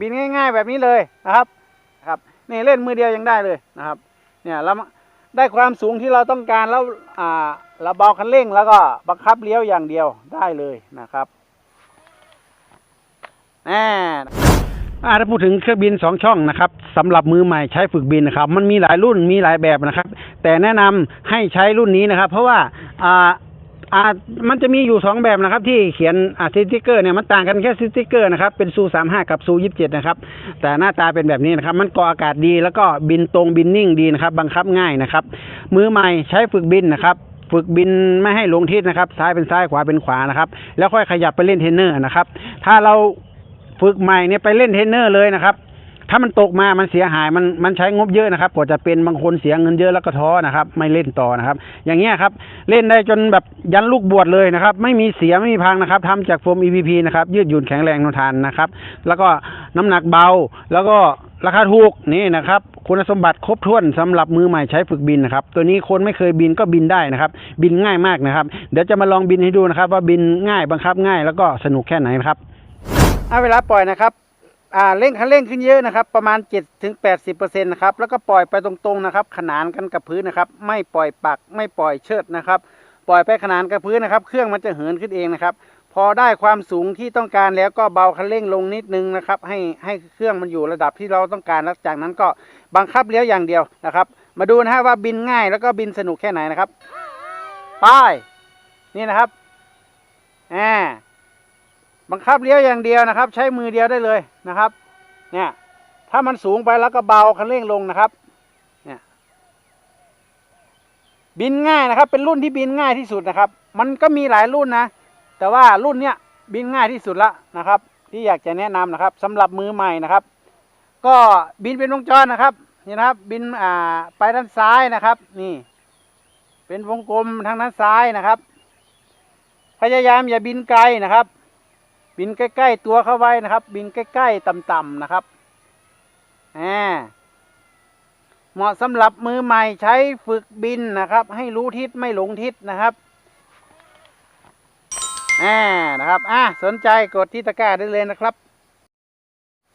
บินง่าย ๆ แบบนี้เลยนะครับครับนี่เล่นมือเดียวยังได้เลยนะครับ เนี่ยแล้วได้ความสูงที่เราต้องการแล้วอ่าเราเบาคันเร่งแล้วก็บังคับเลี้ยวอย่างเดียวได้เลยนะครับแน่อ่าถ้าพูดถึงเครื่องบินสองช่องนะครับสำหรับมือใหม่ใช้ฝึกบินนะครับ มันมีหลายรุ่นมีหลายแบบนะครับ แต่แนะนำให้ใช้รุ่นนี้นะครับ เพราะว่าอ่า อ่ามันจะมีอยู่สองแบบนะครับ ที่เขียนอ่าสติกเกอร์เนี่ยมันต่างกันแค่สติกเกอร์นะครับเป็นซูสามห้ากับซูยี่สิบเจ็ดนะครับ แต่หน้าตาเป็นแบบนี้นะครับ มันเกาะอากาศดีแล้วก็บินตรงบินนิ่งดีนะครับ บังคับง่ายนะครับ มือใหม่ใช้ฝึกบินนะครับ ฝึกบินไม่ให้ลงทิศนะครับ ซ้ายเป็นซ้ายขวาเป็นขวานะครับ แล้วค่อยขยับไปเล่นเทนเนอร์นะครับ ถ้าเราฝึกใหม่เนี่ยไปเล่นเทนเนอร์เลยนะครับ ถ้ามันตกมา มันเสียหาย มันมันใช้งบเยอะนะครับ กว่าจะเป็นบางคนเสียเงินเยอะแล้วก็ท้อนะครับ ไม่เล่นต่อนะครับ อย่างเงี้ยครับ เล่นได้จนแบบยันลูกบวชเลยนะครับ ไม่มีเสียไม่มีพังนะครับทำจากโฟม EVP นะครับ ยืดหยุ่นแข็งแรงทนทานนะครับ แล้วก็น้ำหนักเบา แล้วก็ราคาถูกนี่นะครับ คุณสมบัติครบถ้วนสำหรับมือใหม่ใช้ฝึกบินนะครับ ตัวนี้คนไม่เคยบินก็บินได้นะครับ บินง่ายมากนะครับ เดี๋ยวจะมาลองบินให้ดูนะครับ ว่าบินง่ายบังคับง่าย แล้วก็สนุกแค่ไหนนะครับเอาเวลาปล่อยนะครับ อ่าเร่งคันเร่งขึ้นเยอะนะครับ ประมาณ 7 ถึง 80%นะครับ แล้วก็ปล่อยไปตรงๆนะครับ ขนานกันกับพื้นนะครับ ไม่ปล่อยปัก ไม่ปล่อยเชิดนะครับ ปล่อยไปขนานกับพื้นนะครับ เครื่องมันจะเหินขึ้นเองนะครับ พอได้ความสูงที่ต้องการแล้วก็เบาคันเร่งลงนิดนึงนะครับ ให้ให้เครื่องมันอยู่ระดับที่เราต้องการแล้วจากนั้นก็บังคับเลี้ยวอย่างเดียวนะครับ มาดูนะฮะว่าบินง่ายแล้วก็บินสนุกแค่ไหนนะครับ ไป้ายนี่นะครับอ่า บังคับเลี้ยวอย่างเดียวนะครับ ใช้มือเดียวได้เลยนะครับ เนี่ย ถ้ามันสูงไปแล้วก็เบาคันเร่งลงนะครับ เนี่ย บินง่ายนะครับ เป็นรุ่นที่บินง่ายที่สุดนะครับ มันก็มีหลายรุ่นนะ แต่ว่ารุ่นเนี้ยบินง่ายที่สุดละนะครับ ที่อยากจะแนะนำนะครับสำหรับมือใหม่นะครับ ก็บินเป็นวงจรนะครับนี่นะครับ บินอ่าไปด้านซ้ายนะครับ นี่ เป็นวงกลมทางด้านซ้ายนะครับ พยายามอย่าบินไกลนะครับ บินใกล้ ๆ ตัวเข้าไว้นะครับ บินใกล้ ๆต่ำๆนะครับแหมเหมาะสำหรับมือใหม่ใช้ฝึกบินนะครับ ให้รู้ทิศไม่หลงทิศนะครับแหมนะครับอะสนใจกดที่ตะกร้าได้เลยนะครับ